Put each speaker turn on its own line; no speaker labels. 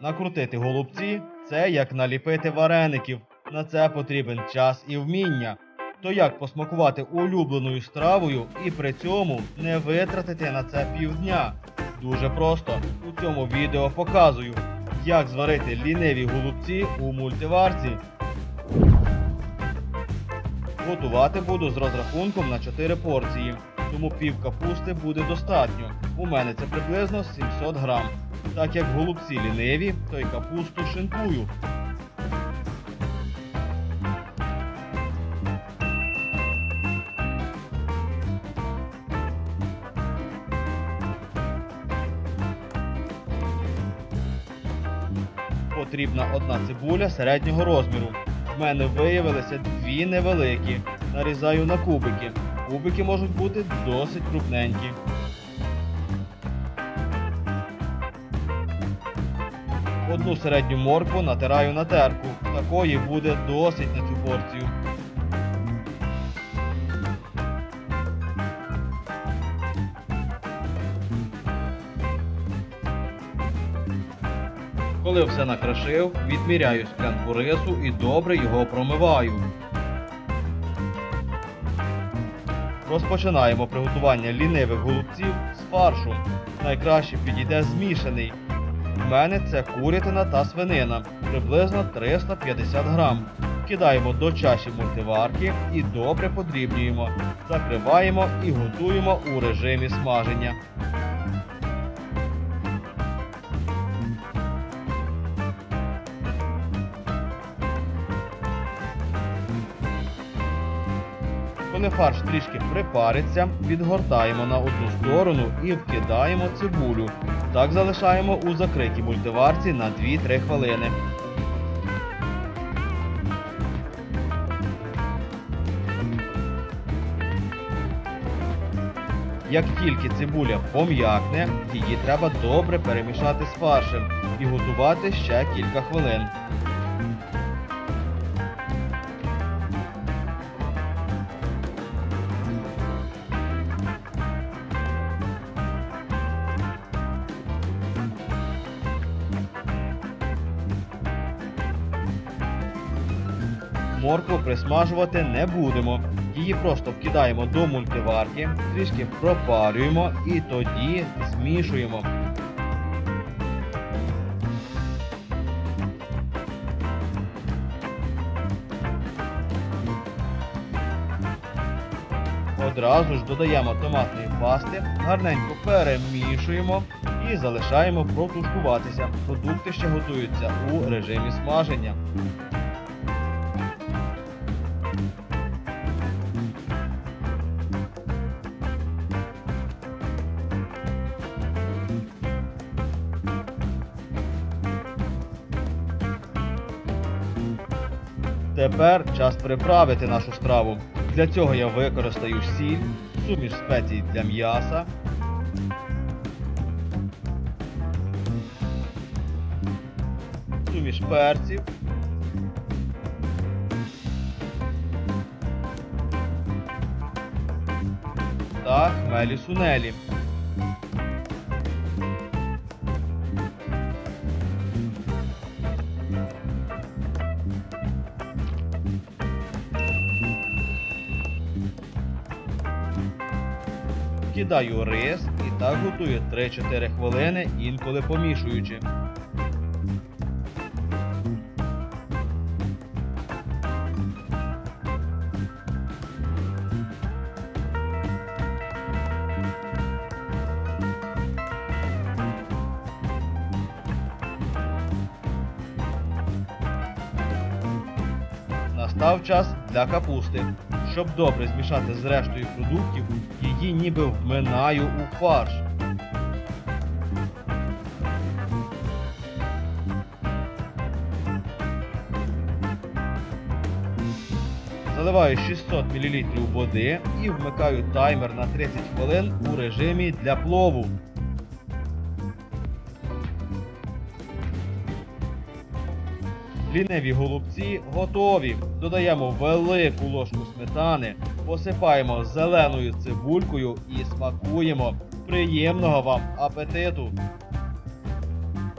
Накрутити голубці це як наліпити вареників. На це потрібен час і вміння. То як посмакувати улюбленою стравою і при цьому не витратити на це півдня? Дуже просто. У цьому відео показую, як зварити ліниві голубці у мультиварці. Готувати буду з розрахунком на 4 порції, тому пів капусти буде достатньо. У мене це приблизно 700 грам. Так як голубці ліниві, то й капусту шинкую. Потрібна одна цибуля середнього розміру. В мене виявилися дві невеликі. Нарізаю на кубики. Кубики можуть бути досить крупненькі. Одну середню моркву натираю на терку. Такої буде досить на цю порцію. Коли все накрошив, відміряю склянку рису і добре його промиваю. Розпочинаємо приготування лінивих голубців з фаршу. Найкраще підійде змішаний. У мене це курятина та свинина, приблизно 350 грам. Кидаємо до чаші мультиварки і добре подрібнюємо. Закриваємо і готуємо у режимі смаження. Коли фарш трішки припариться, відгортаємо на одну сторону і вкидаємо цибулю. Так залишаємо у закритій мультиварці на 2-3 хвилини. Як тільки цибуля пом'якне, її треба добре перемішати з фаршем і готувати ще кілька хвилин. Моркву присмажувати не будемо. Її просто вкидаємо до мультиварки, трішки пропарюємо і тоді змішуємо. Одразу ж додаємо томатної пасти, гарненько перемішуємо і залишаємо протушкуватися. Продукти ще готуються у режимі смаження. Тепер час приправити нашу страву. Для цього я використаю сіль, суміш спецій для м'яса, суміш перців, та хмелі сунелі. Кидаю рис і так готую 3-4 хвилини, інколи помішуючи. Настав час для капусти. Щоб добре змішати з рештою продуктів, її ніби вминаю у фарш. Заливаю 600 мл води і вмикаю таймер на 30 хвилин у режимі для плову. Ліниві голубці готові. Додаємо велику ложку сметани, посипаємо зеленою цибулькою і смакуємо. Приємного вам апетиту!